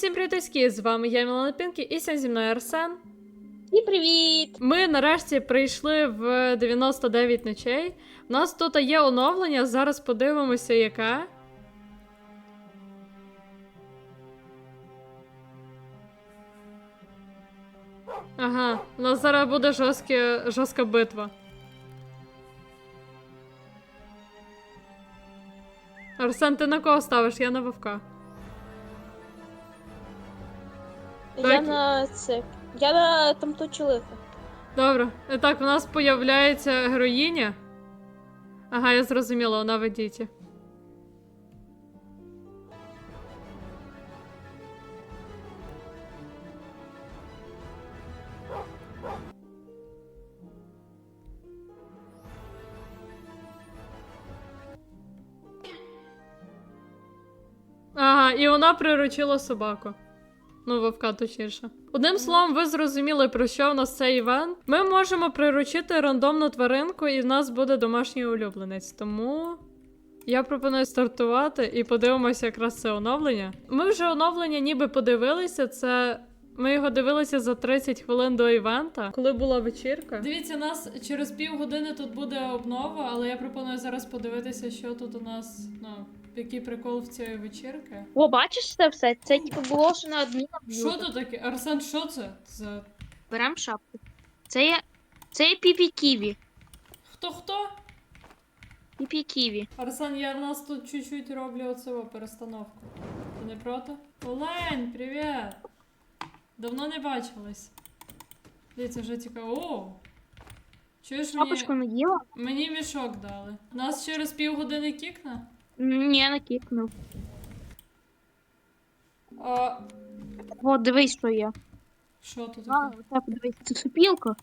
всім привітки! З вами я Мілана Пінкі і сьогодні зі мною Арсен. І привіт! Ми нарешті прийшли в 99 ночей. У нас тут є оновлення, зараз подивимося, яке. Ага, у нас зараз буде жорстке, жорстка битва. Арсен, ти на кого ставиш? Я на вовка. Я на це. Я на там ту чоловіка. Добре. І Так, у нас появляється героїня. Ага, я зрозуміла, вона в Едіті. Ага, і вона приручила собаку. Ну, вовка точніше. Одним словом, ви зрозуміли, про що в нас цей івент. Ми можемо приручити рандомну тваринку, і в нас буде домашній улюбленець. Тому я пропоную стартувати і подивимося якраз це оновлення. Ми вже оновлення ніби подивилися. Це. Ми його дивилися за 30 хвилин до івента, коли була вечірка. Дивіться, нас через півгодини тут буде обнова, але я пропоную зараз подивитися, що тут у нас, ну, який прикол в цієї вечірки. О, бачиш це все? Це типу було що на одній Що тут таке? Арсен, що це? за Берем шапку. Це є. Це є піпі ківі. Хто хто? Піпі ківі. Арсен, я в нас тут чуть-чуть роблю оцього перестановку. Ти не проти? Олень, привіт! Давно не бачились. Дивіться, вже цікаво. О! Чуєш Шапочку мені? наділа? Мені мішок дали. Нас через півгодини кікне? Ні, накикнув. А О, дивись, що є. що тут А, таке? оце подивись. Це супілка.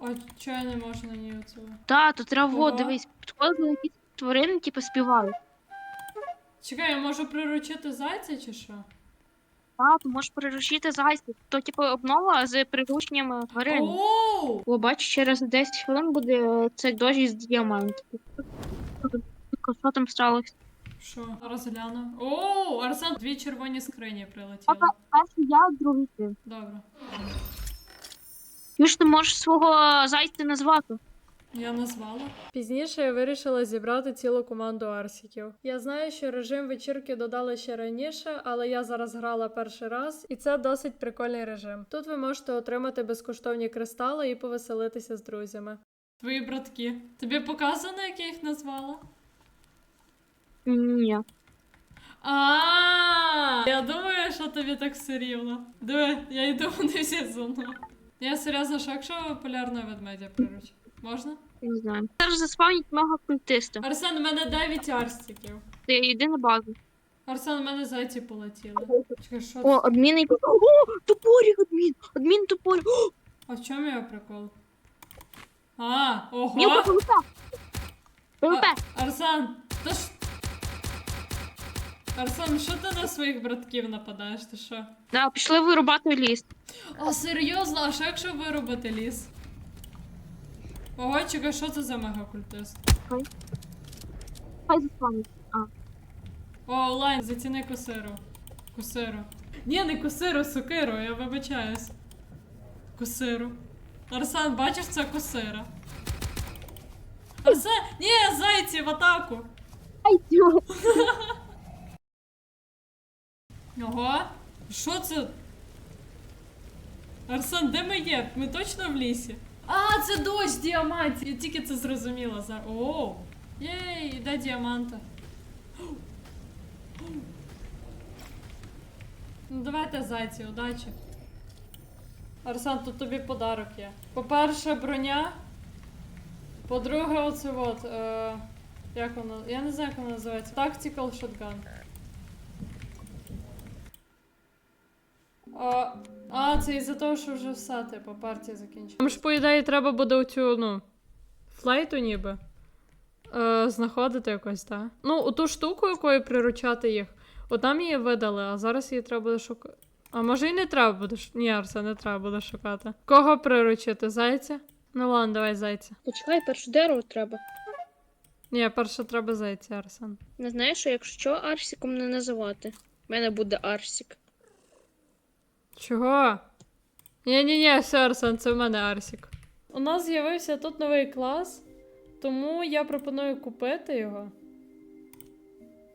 А чого я не можу на ній оцього? Та, тут треба, Ого. дивись, підходили якісь тварини, типу, співають. Чекай, я можу приручити зайця чи що? Та, ти можеш приручити зайця. То, типу, обнова з прирученням тварин. Оу! О, бачиш, через 10 хвилин буде е, цей дощ із діамантів. Що там сталося? Що? Зараз гляну. Оу! Арсен, дві червоні скрині прилетіли. Перший я, другий ти. Добре. Ти ж ти можеш свого зайця назвати. Я назвала. Пізніше я вирішила зібрати цілу команду арсіків. Я знаю, що режим вечірки додали ще раніше, але я зараз грала перший раз, і це досить прикольний режим. Тут ви можете отримати безкоштовні кристали і повеселитися з друзями. Твої братки. Тобі показано, як я їх назвала? Ні. А, я думаю, що тобі так все рівно. Диви, я йду вони всі зо мною. Я серйозно, що якщо полярного ведмедя приручу? Можна? Не знаю. Зараз заспавнять мега культиста. Арсен, у мене 9 арстиків. Ти йди на базу. Арсен, у мене зайці полетіли. Чекай, що О, це? адмін. О, топорик адмін! Адмін топорик. О, А в чому його прикол? А, Мілка ого! ПВП. ПВП. А, Арсен, ти ж... Арсен, що ти на своїх братків нападаєш, ти що? Да, пішли вирубати ліс. А серйозно, а що якщо вирубати ліс? Ого, чекай, що це за мегакультист? Хай заспавнять. О, онлайн, заціни косиру. Косиру. Ні, не косиру, сокиру, я вибачаюсь. Косиру. Арсен, бачиш, це косира. Арсен! Ні, зайці в атаку! Ай. Ого! Що це? Арсен, де ми є? Ми точно в лісі? А, це дощ діамантів! Я тільки це зрозуміла зараз. О! Єй, де діаманти? Ну давайте зайці, удачі. Арсен, тут тобі подарок є. По-перше, броня. По-друге, оце от. Е, як воно? Я не знаю, як воно називається. Tactical Shotgun. А, а, це із-за того, що вже все, типу, партія закінчилася. Там ж, по ідеї, треба буде оцю, ну, флейту ніби. Е, знаходити якось, так? Ну, оту штуку, якою приручати їх. От там її видали, а зараз її треба буде шукати. А може і не треба буде ш... Ні, Арсе, не треба буде шукати. Кого приручити? Зайця? Ну ладно, давай зайця. Почекай, перше дерево треба. Ні, перше треба зайця, Арсен. Не знаєш, що якщо Арсіком не називати. У мене буде Арсік. Чого? Ні-ні-ні, все, Арсен, це в мене Арсік. У нас з'явився тут новий клас, тому я пропоную купити його.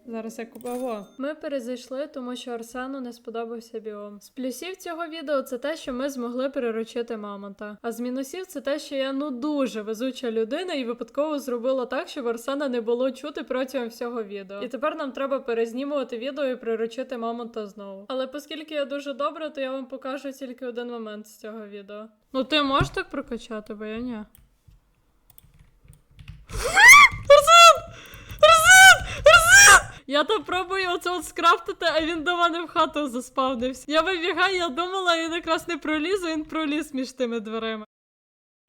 Зараз я купив. О. Ми перезайшли, тому що Арсену не сподобався біом. З плюсів цього відео це те, що ми змогли приручити мамонта. А з мінусів це те, що я ну дуже везуча людина і випадково зробила так, щоб Арсена не було чути протягом всього відео. І тепер нам треба перезнімувати відео і приручити мамонта знову. Але оскільки я дуже добра, то я вам покажу тільки один момент з цього відео. Ну ти можеш так прокачати, бо я ні. Я там пробую оце от скрафтити, а він до мене в хату заспавнився. Я вибігаю, я думала, він якраз не проліз, він проліз між тими дверима.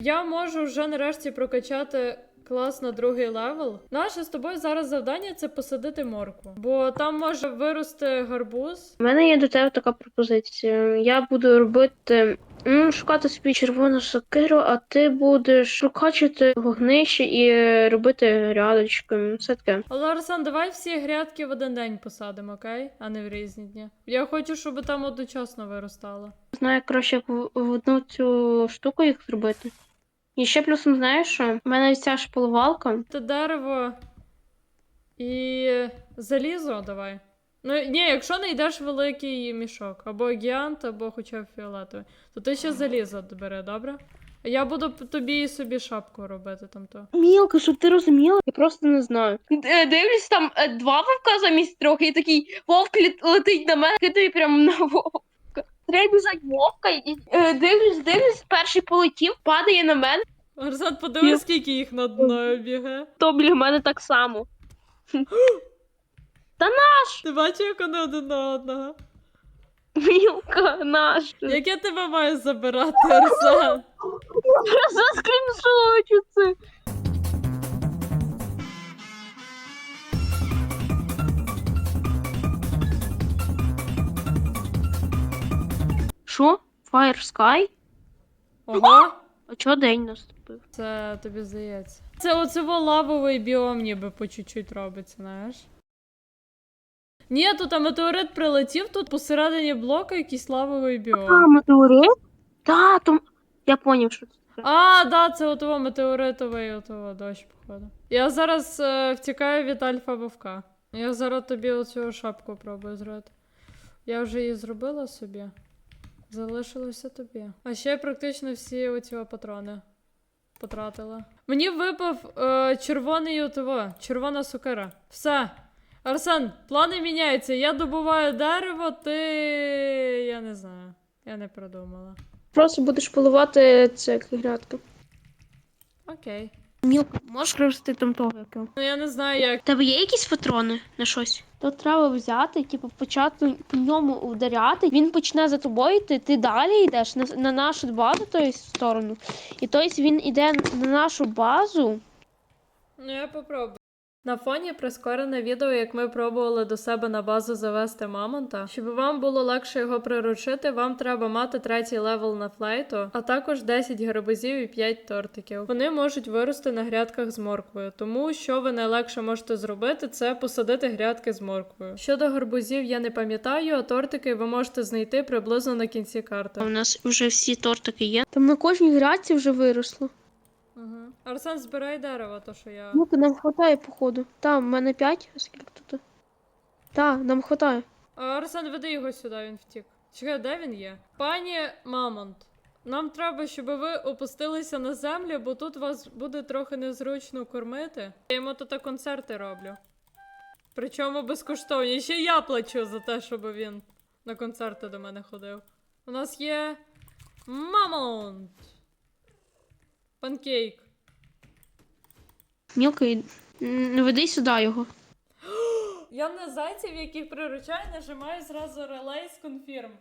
Я можу вже нарешті прокачати клас на другий левел. Наше з тобою зараз завдання це посадити моркву. Бо там може вирости гарбуз. У мене є до тебе така пропозиція. Я буду робити. Ну, шукати собі червону сокиру, а ти будеш шукачити вогнище і робити грядочки. Все таке. Але Арсен, давай всі грядки в один день посадимо, окей? А не в різні дні. Я хочу, щоб там одночасно виростало. Знаю, краще як в в одну цю штуку їх зробити. І ще плюсом знаєш що? У мене ця шпалувалка. Та дерево і залізо давай. Ну, ні, якщо не йдеш великий мішок, або гіант, або хоча б фіолетовий, то ти ще залізо бери, добре? Я буду тобі і собі шапку робити там то. Мілка, щоб ти розуміла, я просто не знаю. Дивлюсь там е, два вовка замість трьох, і такий вовк літ- летить на мене, кидає прямо на вовка. Треба біжать вовка, і е, дивлюсь, дивлюсь, перший полетів, падає на мене, Арсен, подивись, скільки їх над мною бігає. то біля мене так само. Ти бачиш, як вони один на одного? Мілка, наш. Як я тебе маю забирати, Арсен? Заскріншочу це. Що? Fire Sky? Ого. А чого день наступив? Це тобі здається. Це оцево лавовий біом ніби по чуть-чуть робиться, знаєш. Ні, тут а метеорит прилетів, тут посередині блока якийсь лавовий А, біом. метеорит? Та, то... Я поняв, що це. А, да, це отого метеоритовий отого дощ, походу. Я зараз е, втікаю від альфа вовка. Я зараз тобі оцю шапку пробую зробити. Я вже її зробила собі. Залишилося тобі. А ще я практично всі оці патрони потратила. Мені випав е, червоний отого, червона сокира. Все. Арсен, плани міняються. Я добуваю дерево, ти. Я не знаю. Я не придумала. Просто будеш поливати це грядки. Окей. Мілка, можеш привезти там того? Ну я не знаю як. У тебе є якісь патрони на щось? То треба взяти, типу, почати по ньому ударяти. Він почне за тобою йти, ти далі йдеш на, на нашу базу, тобто сторону. І тобто він йде на нашу базу. Ну я попробую. На фоні прискорене відео, як ми пробували до себе на базу завести мамонта. Щоб вам було легше його приручити, вам треба мати третій левел на флейту, а також 10 гарбузів і 5 тортиків. Вони можуть вирости на грядках з морквою. Тому що ви найлегше можете зробити, це посадити грядки з морквою. Щодо гарбузів, я не пам'ятаю, а тортики ви можете знайти приблизно на кінці карти. У нас вже всі тортики є. Там на кожній грядці вже виросло. Угу. Арсен, збирай дерево, то що я. Ну, нам хватає, походу. Там, в мене 5, а скільки тут? Так, нам хватає. А, Арсен, веди його сюди, він втік. Чекай, де він є? Пані Мамонт, нам треба, щоб ви опустилися на землю, бо тут вас буде трохи незручно кормити. Я йому тут концерти роблю. Причому безкоштовні. Ще я плачу за те, щоб він на концерти до мене ходив. У нас є Мамонт. Панкейк. Мілка, й- м, веди сюди його. Я на зайців, яких приручаю, нажимаю зразу релейс конфірм.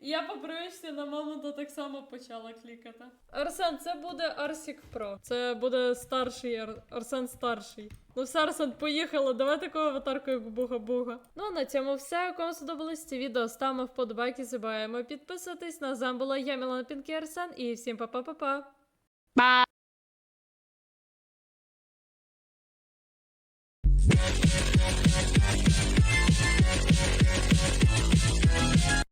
І я по привичці на мамонта так само почала клікати. Арсен, це буде Арсік Про. Це буде старший Ар... Арсен старший. Ну все, Арсен, поїхали. Давай таку аватарку, як буга-буга. Ну а на цьому все. Кому сподобалось це відео, ставимо вподобайки, забуваємо підписатись. На зам була я, Мілана Пінкі Арсен, і всім па-па-па-па. Ба!